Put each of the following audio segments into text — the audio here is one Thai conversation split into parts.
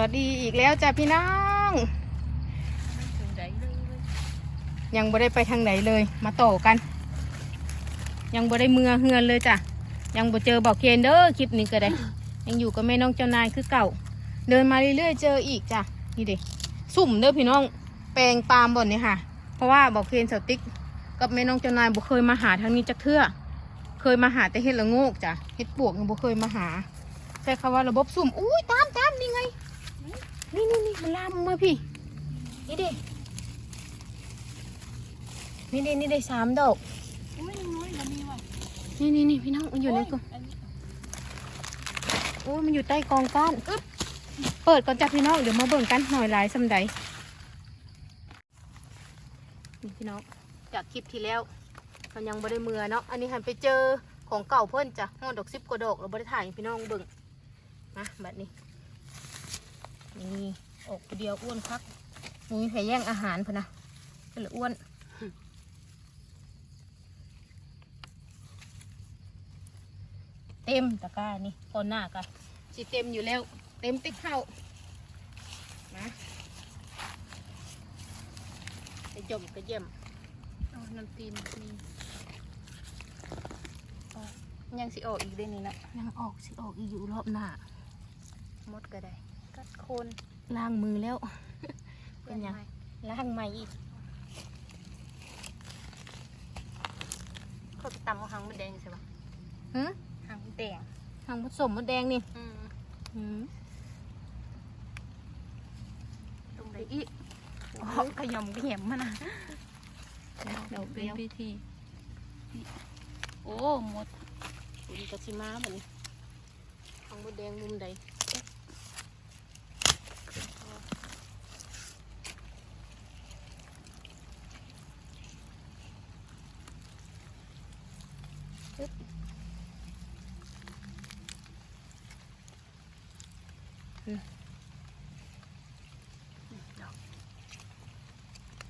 วัสดีอีกแล้วจ้ะพี่น้องถึงไหนเลยยังบ่ได้ไปทางไหนเลย มาต่อกัน ยังบ่ได้เมือเฮือนเลยจ้ะยังบ่เจอบอกเคนเด้อคลิปนี้ก็ได้ ยังอยู่กับแม่น้องเจ้านายคือเก่า เดินมาเรื่อยๆเจออีกจ้ะนี่เด็สุ่มเด้อพี่น้องแปลงปาล์มบ่อนนี่ค่ะ เพราะว่าบอกเคนสติ๊กกับแม่น้องเจ้านายบ่เคยมาหาทางนี้จักเทื่อเคยมาหาแต่เห็ดละโงกจ้ะเห็ดปวกยังบ่เคยมาหาใช้คำว่าระบบสุ่มอุ้ยตามตามนี่ไง นี่นี่นี่มันลามมาพี่ นี่เด็นี่เด็นี่ได้สามดอกอุ้ยน้อยมันมีว่ะนี่นี่นี่พี่น้องมันอยู่ในกล่องอันนี้โอ้ยมันอยู่ใต้กองก้านอึ๊บเปิดก่อนจ้ะพี่น้องเดี๋ยวมาเบิ่งกันหน่อยหลายสำใดนี่พี่น้องจากคลิปที่แล้ว มันยังบ่ได้เมือเนาะอันนี้หันไปเจอของเก่าเพิ่นจ้ะห้อดอกซิบกว่าดอกเราบ่ได้ถ่ายให้พี่น้องเบิ่งมาแบบนี้ นี่ออกเดียวอ้วนคักมุ้ยแผ่แย่งอาหารเพิ่นนะเป็นละอ้วนเต็มตะกร้านี่คนหน้ากันสิเต็มอยู่แล้ว เต็มติ๊กเข้านะไปจมกระเยี่ยมเอาน้ำตีนนี่ยังสิออกอีกได้นี่นะยังออกสิออกอีกอยู่รอบหน้ามดก็ได้ กัดโคนล้างมือแล้ว เป็นยังไงล้างใหม่อีกเขาไปตำเอาหางมันแดงใช่ปะหืมหางมันแดงทางผสมมดแดงนี่อืมหืมตรงไหนอีกอ๋อขยำขยำมันนะดอกเป็เดีนยวพิธีโอ้หมดคุณกะชิมาแบบนี้ทางมดแดงมุมใด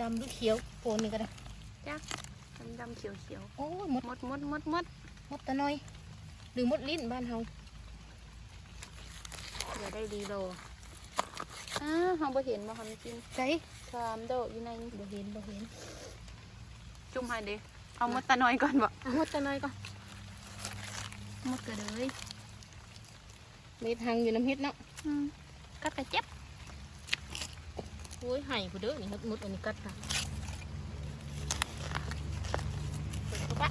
ดำหรือเขียวโฟนนี่ก็ได้จักดำดำๆเขียวเขียวโอ้ยหมดๆมดมดมดมดมดตะน้อย หรือมดลิ้นบ้านเฮาอย่าได้ดีโลอ้าเฮาบ่เห็นบ่ทำจริงใส่สามโดดอยู่ในนี้บ่เห็นบ่เห็น จุ่มให้เด้เอามดตาน้อยก่อนบ่เอามดตะน้อยก่อนมดก็เลยเม็ดหังอยู่น้ำเฮ็ดเนาะอืมกัดกระเจ็บ โอ้ยไห้ผู้เด้อนี่ครับมดอันนี้กัดค่ะเปิดเข้าไป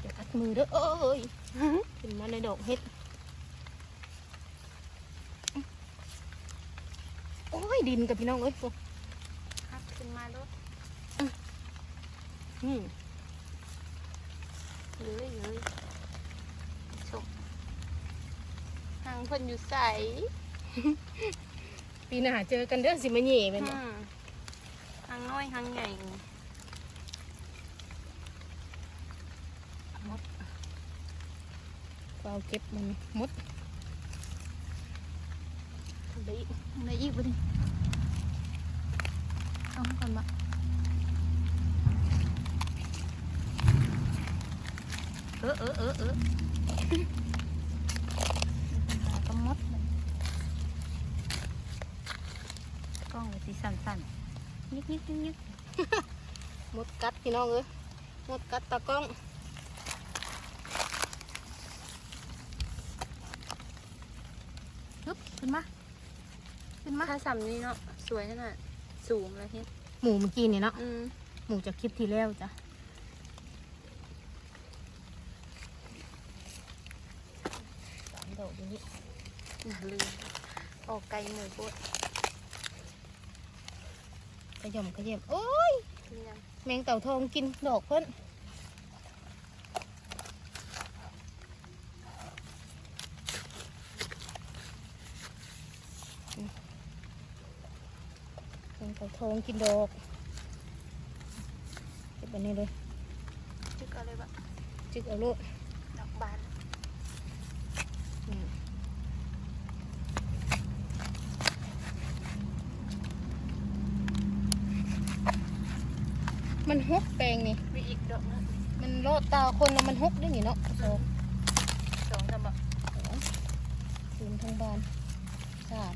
อย่ากัดมือเด้อเอ้ยขึ้นมาในดอกเฮ็ดโอ้ยดินกับพี่น้องเอ้ยพวกหักขึ้นมาแล้วอืม เย้ยเย้ยชมหางเพิ่นอยู่ใสปีหน้าเจอกันเด้อสิมาเหย่ไปอืเนาะมหางน้อยหางใหญ่ก็เอาเก็บมันมดได้อีกอะไรอีกบ่ดิเอามาก่อนบ่เออเออเออเออหาก็มดเลยกล้องเลยสีสั่นๆ ยิกยิกยิกยิกมดกัดพี่น้องเอ้ยมดกัดตากล้องฮึบขึ้นมาขึ้นมาถ้าสำนี้เนาะสวยขนาดสูงเลยเฮ็ดหมูเมื่อกี้นี่เนาะอืมหมูจากคลิปที่แล้วจ้ะสามดอกอยู่นี่อย่าลืมออกไกลหมูโบดข ยมขยมโอ้ยนี่นะแมงเต่าทองกินดอกเพิ่นแมงเต่าทองกินดอกเก็บอันนี้เลยจึกเอาเลยบะจึกเอาโลดดอกบาน อืมมัน ฮกแปลงนี่ มีอีกดอกนึงมันโลดตาคนแล้วมันฮกได้นี่เนาะโซสองจะบอกศูนย์ทางบ้านสาม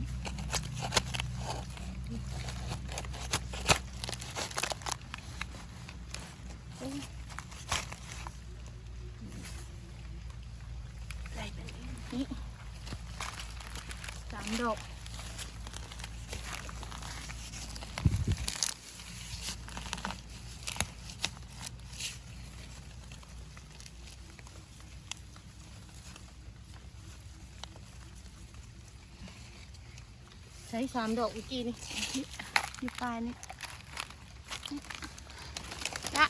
นี่สามดอก ใช้สามดอกเมื่อกี้นี่อยู่ปลายนี่ละ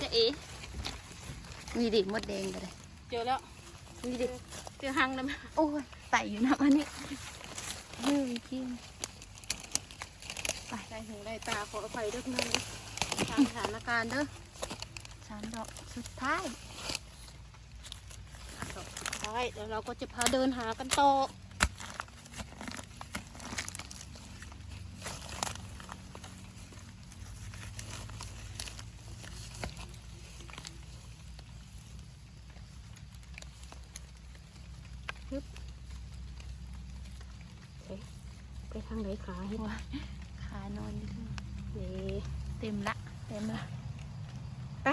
จะเอ๋มีดิมดแดงก็ได้เจอแล้วมีดิเจอหังแล้วไหมโอ้ยไต่อยู่นะอันนี้เฮ้ยกินไปได้หูได้ตาขออภัยด้วยพี่น้องเด้อตามสถานการณ์เด้อสามดอกสุดท้ายดอกสุดท้ายแล้วเราก็จะพาเดินหากันต่อ ไปทางไหนขาเห็นว้ายขานอนอยู่ที่นี่เต็มละ เต็มละไป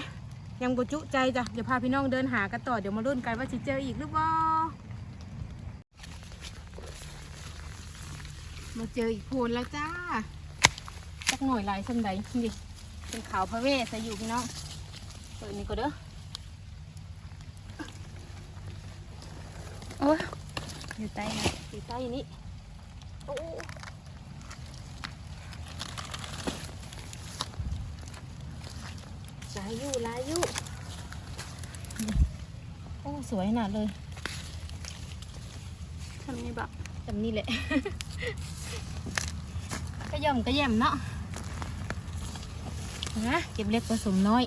ยังบจุใจจ้ะ เดี๋ยวพาพี่น้องเดินหากันต่อ เดี๋ยวมาลุ้นกันว่าจะเจออีกหรือเปล่ามาเจออีกโพนแล้วจ้าสักหน่อยหลายสันใดนี่ดิเป็นขาวพระเวทใส่อยู่พี่น้องเปิดนี่ก็เด้อโอ้ยอยู่ใต้นะสีใต้นี้โอ้ายอยู่ลายอยู่โอ้สวยขนาดเลยทำนี่บักจำนี่แหละ ก็ย่อมก็แย่มเนาะนะเก็บเล็กผสมน้อย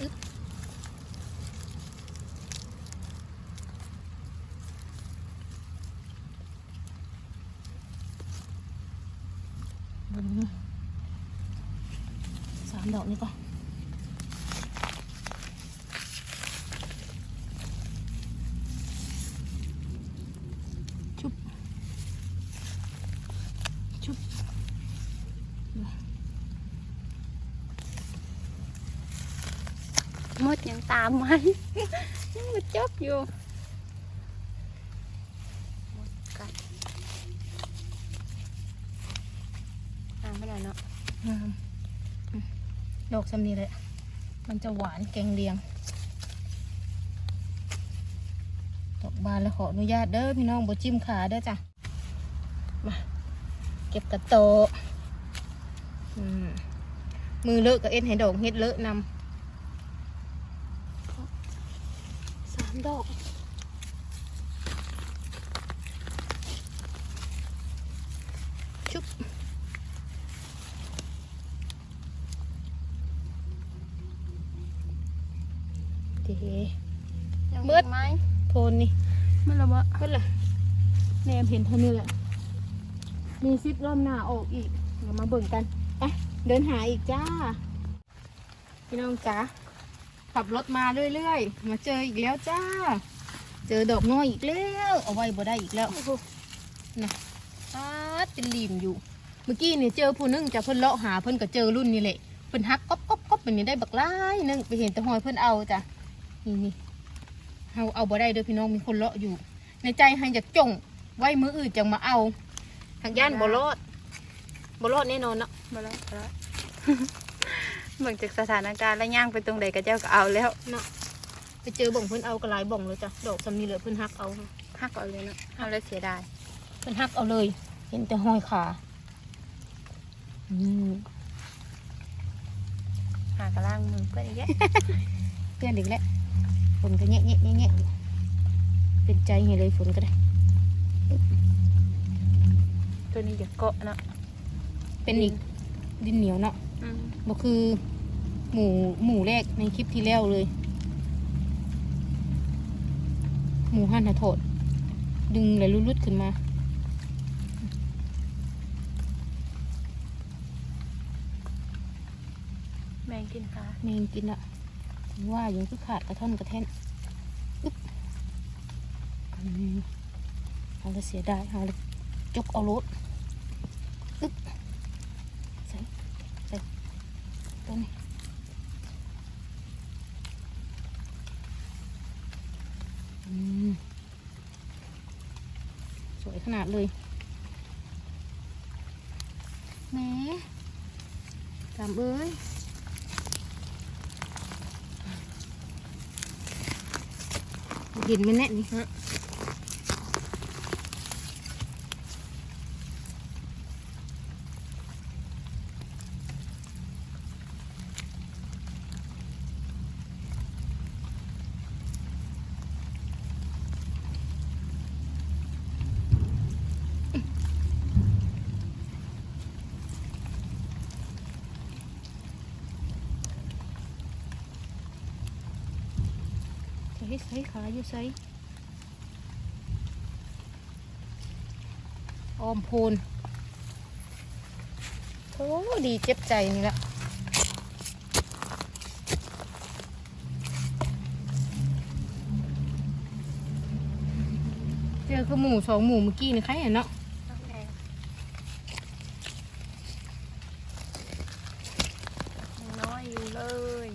อึ๊บอืมสาม ดอกนี่ก่อนชุบชุบมดยังตามไหมยังมาจบอยู่มดกัดอ่าไม่ได้เนาะอืมอืม ดอกสำนีเลย มันจะหวานแกงเลียง ดอกบานแล้วขออนุญาตเด้อพี่น้องบจิ้มขาเด้อจ้ะ มาเก็บกระโตมมือเลอะกับเอ็นให้ดอกเฮ็ดเลอะนำสามดอก ชุบ เด ยัง มืด ไหม โพนนี่ มันละวะเพื่อนล่ะแนมเห็นเท่านี้แหละ มีซิปรอบหน้าออกอีก เดี๋ยวมาเบิ่งกันไปเดินหาอีกจ้า พี่น้องจ๋าขับรถมาเรื่อยๆ มาเจออีกแล้วจ้า เจอดอกน้อยอีกแล้ว เอาไว้บ่ได้อีกแล้วนะอาดเป็นหลีมอยู่ เมื่อกี้เนี่ยเจอผู้หนึงจะเพิ่นเลาะหาเพิ่นก็เจอรุ่นนี้แหละ เพิ่นฮักก๊อบก๊อบก๊อบเป็นนี้ได้บักหลายหนึงไปเห็นแต่หอยเพิ่นเอาจ้ะ นี่นี่เอาเอาบ่ได้เด้อพี่น้องมีคนเลาะอยู่ ในใจให้อยากจง ไว้มืออื่นจังมาเอา ทางย่านบ่รอดบ่รอดแน่นอนเนาะมาแล้วมาแล้ว เบิ่งจากสถานการณ์แล้วย่างไปตรงใดก็เจ้าก็เอาแล้วเนาะไปเจอบ่งเพิ่นเอากระลายบ่งเลยจ้ะดอกสำนีเลยเพิ่นฮักเอาหักเอาเลยเนาะเอาแล้วเสียดายเพิ่นฮักเอาเลย เห็นแต่ห้อยขาอืมหากระล่างมือเพื่อนอีกแยะ เพื่อนอีกแล้วฝนก็แงะแงะแงะแงะอยู่ เป็นใจให้เลยฝนก็ได้ ตัวนี้อย่าเกาะเนาะเป็นอีกดินเหนียวเนาะอืมบ่คือ หมูหมูแรกในคลิปที่แล้วเลย หมูหั่นหะโถด ดึงเลยรุดๆขึ้นมาแมงกินขาแมงกินอะว่าอยู่คือขาดกระท่อนกระแท่นอึ๊บอืม เอาละเสียดายเอาละจกเอารถอึ๊บใส่ใส่ตัวนี้อืมสวยขนาดเลยแหมตามเอ้ยเห็นไหมันแน่นี่ฮะ ให้ใส่ขาอยู่ใส่ออมพูนโอ้ดีเจ็บใจนี่ละเจอคือหมูสองหมูเมื่อกี้นี่ใครเห็นเนาะ น้องแดงยังน้อยอยู่เลย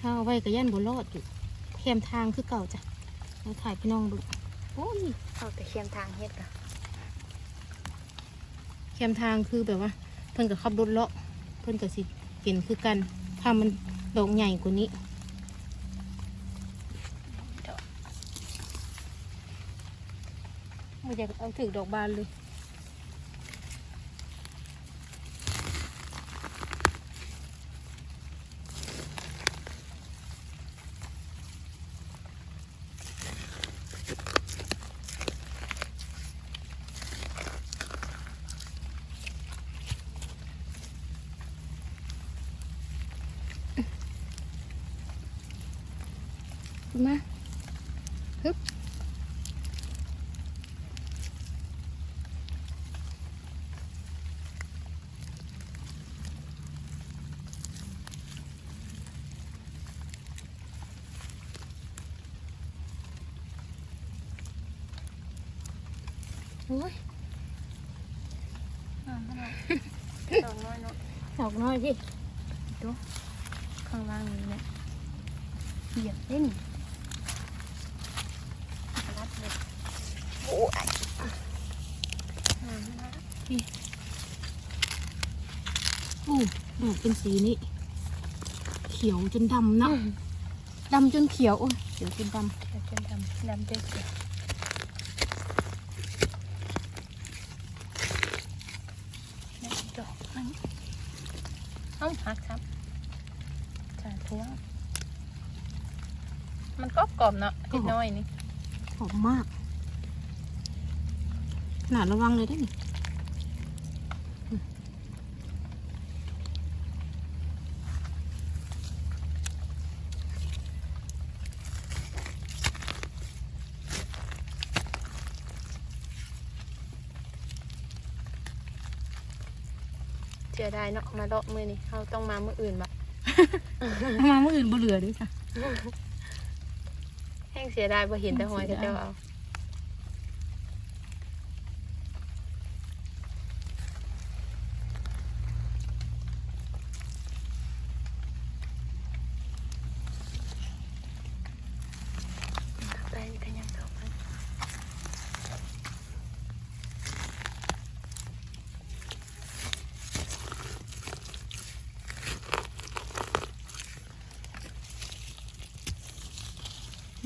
ถ้าเอาไว้ ก็ยันบรอดอยู่แคมทางคือเก่าจ้ะเราถ่ายพี่น้องดูโอ้ยเอาแต่เคียมทางเฮ็ดกะแคมทางคือแบบว่า เพิ่นกับขับรถเลาะเพิ่นกับสิเห็นคือกันถ้ามันดอกใหญ่กว่านี้ไม่อยากเอาถึงดอกบานเลย โอ้ยอ่ามันเอาดอกน้อยเนาะดอกน้อยพี่ข้างล่างนี้เนี่ยเหยียบเล่นรัดเลยโอ้ยอ่ามันเอาอู้ดอกเป็นสีนี้ เขียวจนดำนะดำจนเขียวโอ้ยเขียวจนดเดี๋ยวจนดำดำเจ๊เขียวนี่ดอกอันนี้เอ้าหักครับจ่าทั่วมัน ก็กรอบเนาะนิดน้อยนี่ำหอมมาก ขนาดระวังเลยได้นี่อืมเสียดายเนาะมาเลาะมือนี่เราต้องมามืออื่นบะเอามาเมื่ออื่นบ่เหลือด้วยค่ะ แห้งเสียดายพอเห็นแต่หอยเสีก็ยดาเจ้าเอาไปกันยังดอกมัน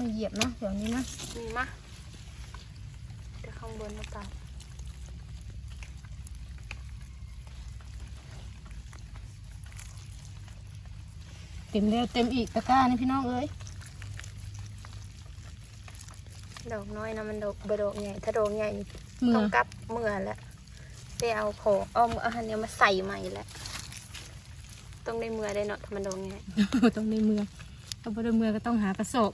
มาเหยียบเนาะเดี๋ยวนี้นะมีมะจะข้างบนหรือเปล่าเต็มแล้วเต็มอีกตะกร้านี่พี่น้องเอ้ยดอกน้อยนะมันดอกบดอกใหญ่ถ้าดอกใหญ่นี่เมื่อต้องกลับเมื่อแล้วไปเอาของเอาอาหารเนี้ยมาใส่ใหม่แล้วต้องได้เมื่อได้เนาะถ้ามันดอกใหญ่ต้องในเมืองถ้าบ่ได้เมืองก็ต้องหากระสอบ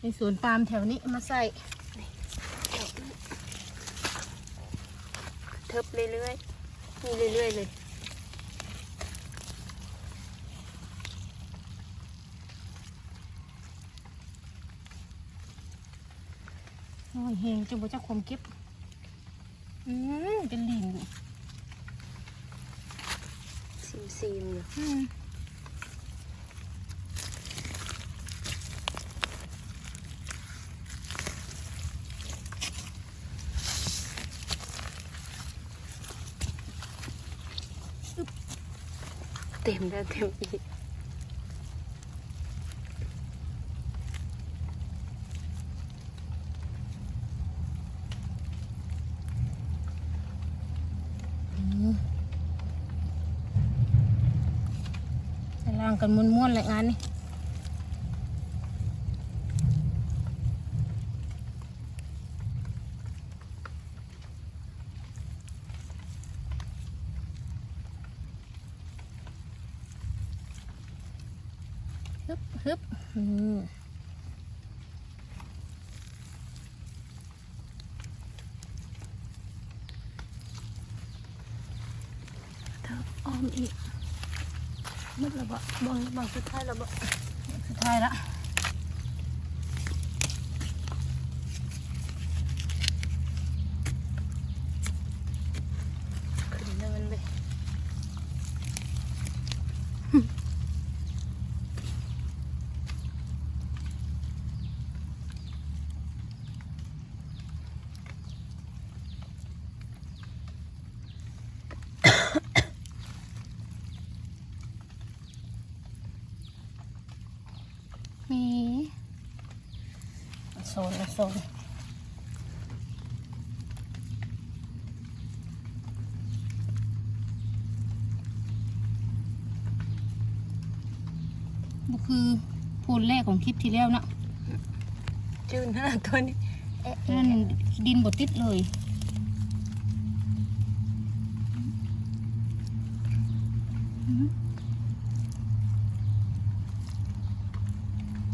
ในสวนปาล์มแถวนี้มาใส่ดอกนั้นเทิบเรื่อยๆมีเรื่อยๆเลยโอ้ยเฮงจนบ่จักความเก็บ อืมเป็นลิงอยู่ซิมซิมอยู่ เต็มแล้วเต็มอีกกำล่างกันม้วนๆแหละงานนี่ ฮึบฮึบอืมเทิบอ้อมอีกมึดระเบาบางบางสุดท้ายระเบาสุดท้ายละ ขึ้นเนินเลย มีโซนนะโซนบุคือโพลแรกของคลิปที่แล้วเนาะจืนขนาดตัวนี้เอ๊ะนั่นดินบดติดเลยอืม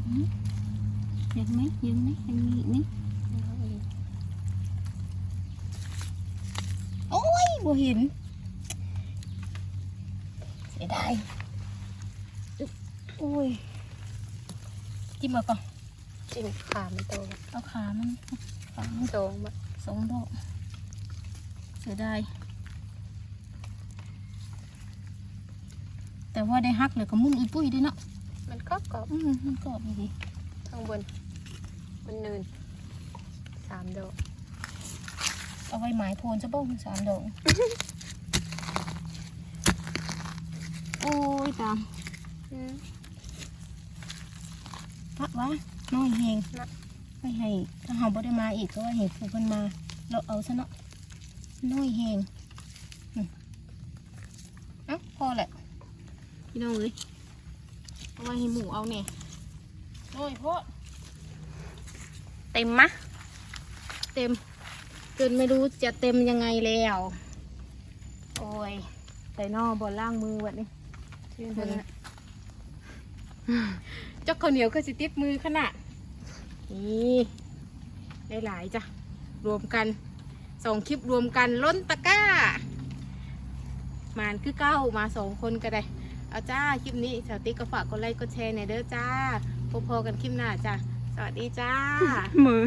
อืม ยังไหมยังไหมยังมีอีกไหมโอ้ยบ่เห็นเสียดายอึ๊บโอ้ยจิ้มมาก่อนจริงขาไม่โตเอาขามันขามันสองบะสองดอกเสียดายแต่ว่าได้ฮักเลยก็มุ่นอุ้ยปุ้ยด้วยเนาะมันก็กรอบอืมมันกรอบดีข้างบน บนเนินสามดอกเอาไว้หมายโพนจะบ้องสามดอกโอ้ยตามอืมพักวะน้อยแหงนะไม่ให้ถ้าเฮาบ่ได้มาอีกก็ว่าเห็นผูกเพิ่นมา เราเอาซะเนาะน้อยแหงอืมเอ้าพอแหละพี่น้องเอ้ยเอาไว้ให้หมูเอาเนี่ยน้อยเพราะ เต็มมะ เต็มจนไม่รู้จะเต็มยังไงแล้ว โอ้ยใส่นอบอลล่างมือวันนี้จืนเบิ่ขงนาดเจ้าข้าวเหนียวก็สิติดมือขนาดนี่ได้หลายจ้ะ รวมกันสองคลิปรวมกันล้นตะกร้ามานคือเก้ามาสองคนก็ได้ เอาจ้า คลิปนี้สาวติ๊กก็ฝากกดไลค์กดแชร์หน่อยเด้อจ้าพบพอกันคลิปหน้าจ้ะ สวัสดีจ้า มือ